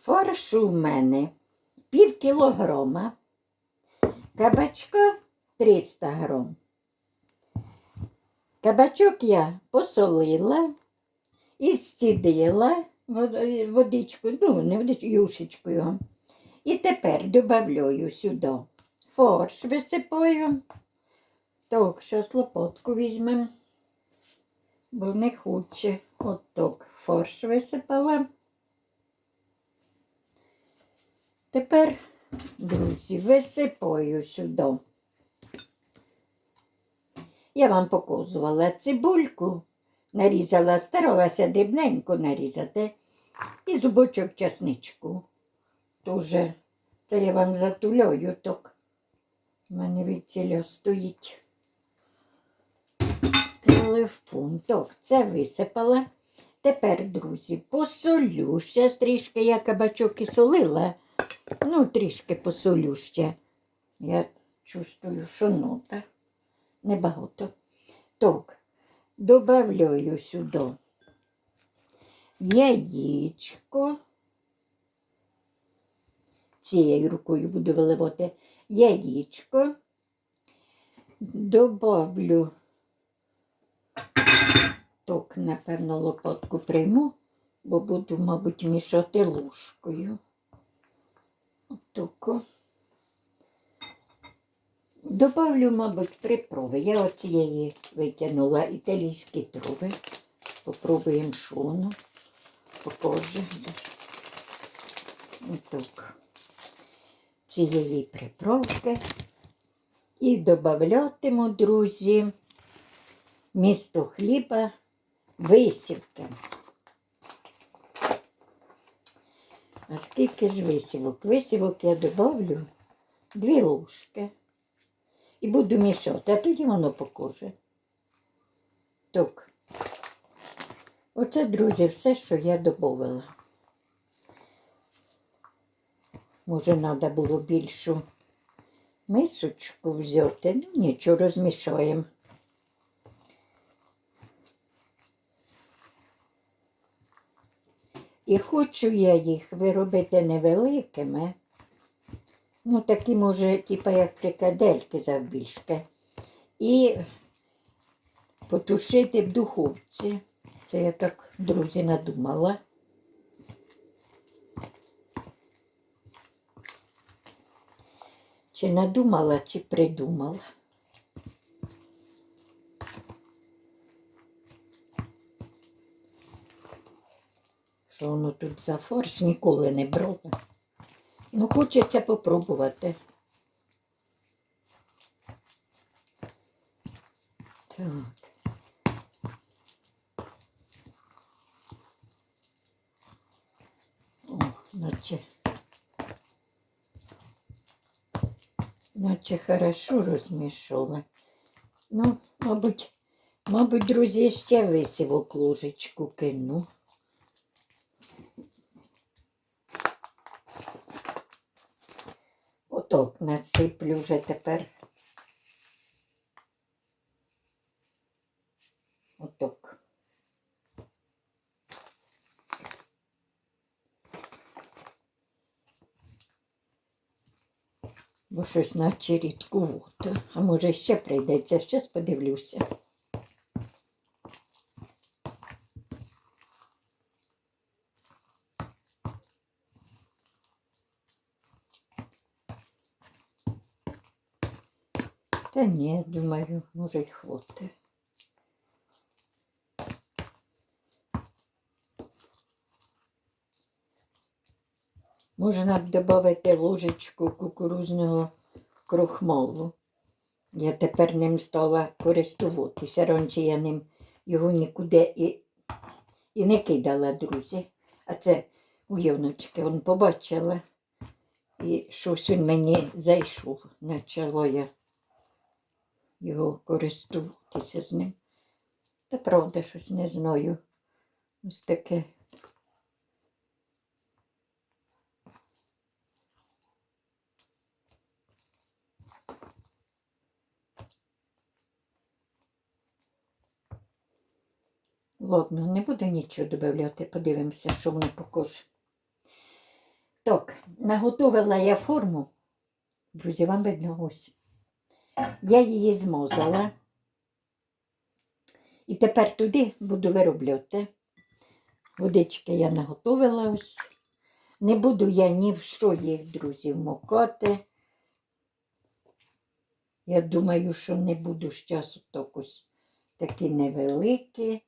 Фаршу в мене пів кілограма, кабачка 300 грам. Кабачок я посолила і зцідила вод- водичку, ну, не водичку, юшечкою. І тепер додаю сюди фарш висипаю. Так, зараз лопатку візьмемо, бо не хоче. От так фарш висипала. Тепер, друзі, висипаю сюди. Я вам показувала цибульку, нарізала, старалася дрібненько нарізати. І зубочок часничку. Тоже це я вам затуляю так. У мене від ціля стоїть. Телефон. Так, це висипала. Тепер, друзі, посолю ще трішки я кабачок і солила. Ну, трішки посолю ще. Я чувствую, що нота. Небагато. Так, добавляю сюди яєчко. Цією рукою буду виливати яєчко. Добавлю так, напевно, лопатку прийму, бо буду, мабуть, мішати ложкою. Отако. Добавлю, мабуть, приправи. Я оцієї витягнула італійські трави. Попробуємо воно. Попозже. Отак. Цієї приправки. І додаватиму, друзі, місто хліба висівки. А скільки ж висівок? Висівок я добавлю дві ложки. І буду мішати, а тоді воно покаже. Так. Оце, друзі, все, що я додавала. Може, треба було більшу мисочку взяти. Ну, нічого, розмішаємо. І хочу я їх виробити невеликими. Ну, такі, може, типа як фрикадельки завбільшки. І потушити в духовці. Це я так, друзі, надумала. Чи надумала, чи придумала. Що воно тут за фарш ніколи не брала. Ну, хочеться попробувати. Так. О, наче. Наче хорошо розмішала. Ну, мабуть, мабуть, друзі, ще висівок ложечку кину. Оток насиплю вже тепер. Оток. Бо щось наче рідкувато. А може ще прийдеться, щас подивлюся. Та ні, думаю, може й хватить. Можна б додати ложечку кукурузного крохмалу. Я тепер ним стала користуватися. Раніше я ним його нікуди і, і не кидала, друзі. А це у Йоночки он побачила. І щось він мені зайшов. Почала я його користуватися з ним. Та правда, щось не знаю. Ось таке. Ладно, не буду нічого додавати, подивимося, що воно покаже. Так, наготовила я форму. Друзі, вам видно ось. Я її змозала. І тепер туди буду виробляти. Водички я наготовила ось. Не буду я ні в що їх, друзі, вмокати. Я думаю, що не буду з часу ось такі невеликі.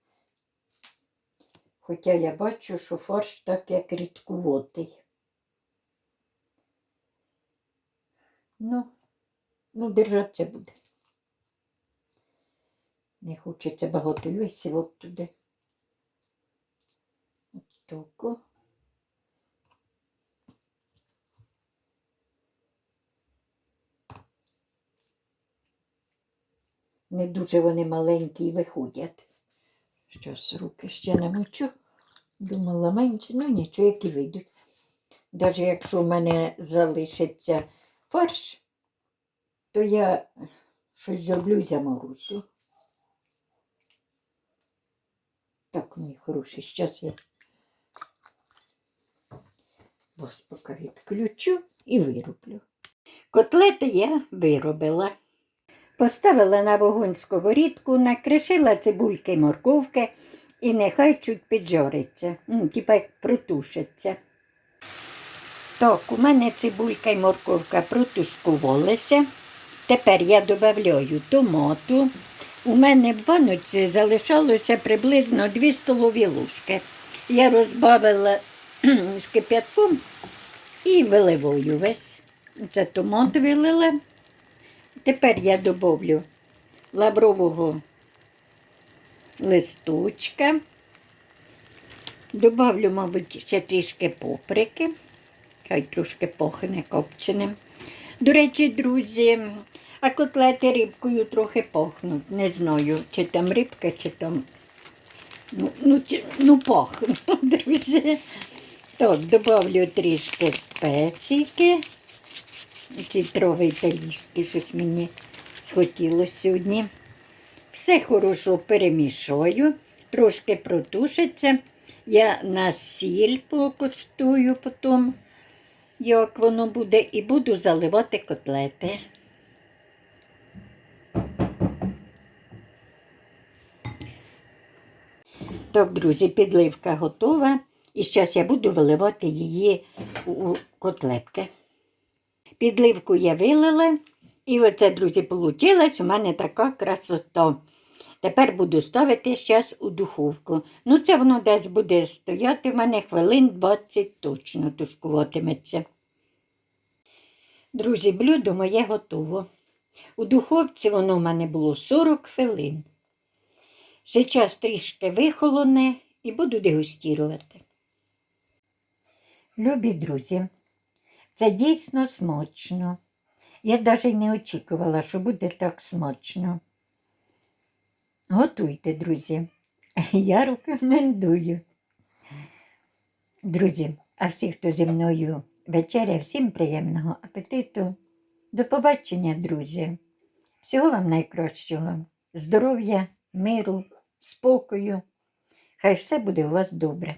Хоча я бачу, що фарш так як рідкуватий. Ну, ну, держатися буде. Не хочеться багато висівок туди. Ось тако. Не дуже вони маленькі і виходять. Щось руки ще не мочу. Думала менше, ну нічого, які вийдуть. Навіть якщо в мене залишиться фарш, то я щось зроблю і заморозю. Так, мої хороші, зараз я вас поки відключу і вироблю. Котлети я виробила. Поставила на вогонь сковорідку, накришила цибульки морковки і нехай чуть піджариться, ну, типа як протушиться. Так, у мене цибулька й морковка протушкувалися. Тепер я додаю томату. У мене в баночці залишалося приблизно 2 столові ложки. Я розбавила з кип'ятком і виливаю весь. Це томат вилила. Тепер я добавлю лаврового листочка. Добавлю, мабуть, ще трішки поприки. Хай трошки пахне копченим. До речі, друзі, а котлети рибкою трохи пахнуть. Не знаю, чи там рибка, чи там. Ну, ну, чи- ну пахнуть, друзі. Так, добавлю трішки спеційки. Цітровий італійський, щось мені схотілося сьогодні. Все хорошо перемішаю, трошки протушиться. Я на сіль покоштую потім, як воно буде, і буду заливати котлети. Так, друзі, підливка готова. І зараз я буду виливати її у у котлетки. Підливку я вилила. І оце, друзі, вийшло у мене така красота. Тепер буду ставити зараз у духовку. Ну, це воно десь буде стояти в мене хвилин 20 точно тушкуватиметься. Друзі, блюдо моє готово. У духовці воно в мене було 40 хвилин. Зараз трішки вихолоне і буду дегустірувати. Любі друзі, це дійсно смачно. Я навіть не очікувала, що буде так смачно. Готуйте, друзі. Я рекомендую. Друзі, а всі, хто зі мною вечеря, всім приємного апетиту. До побачення, друзі. Всього вам найкращого. Здоров'я, миру, спокою. Хай все буде у вас добре.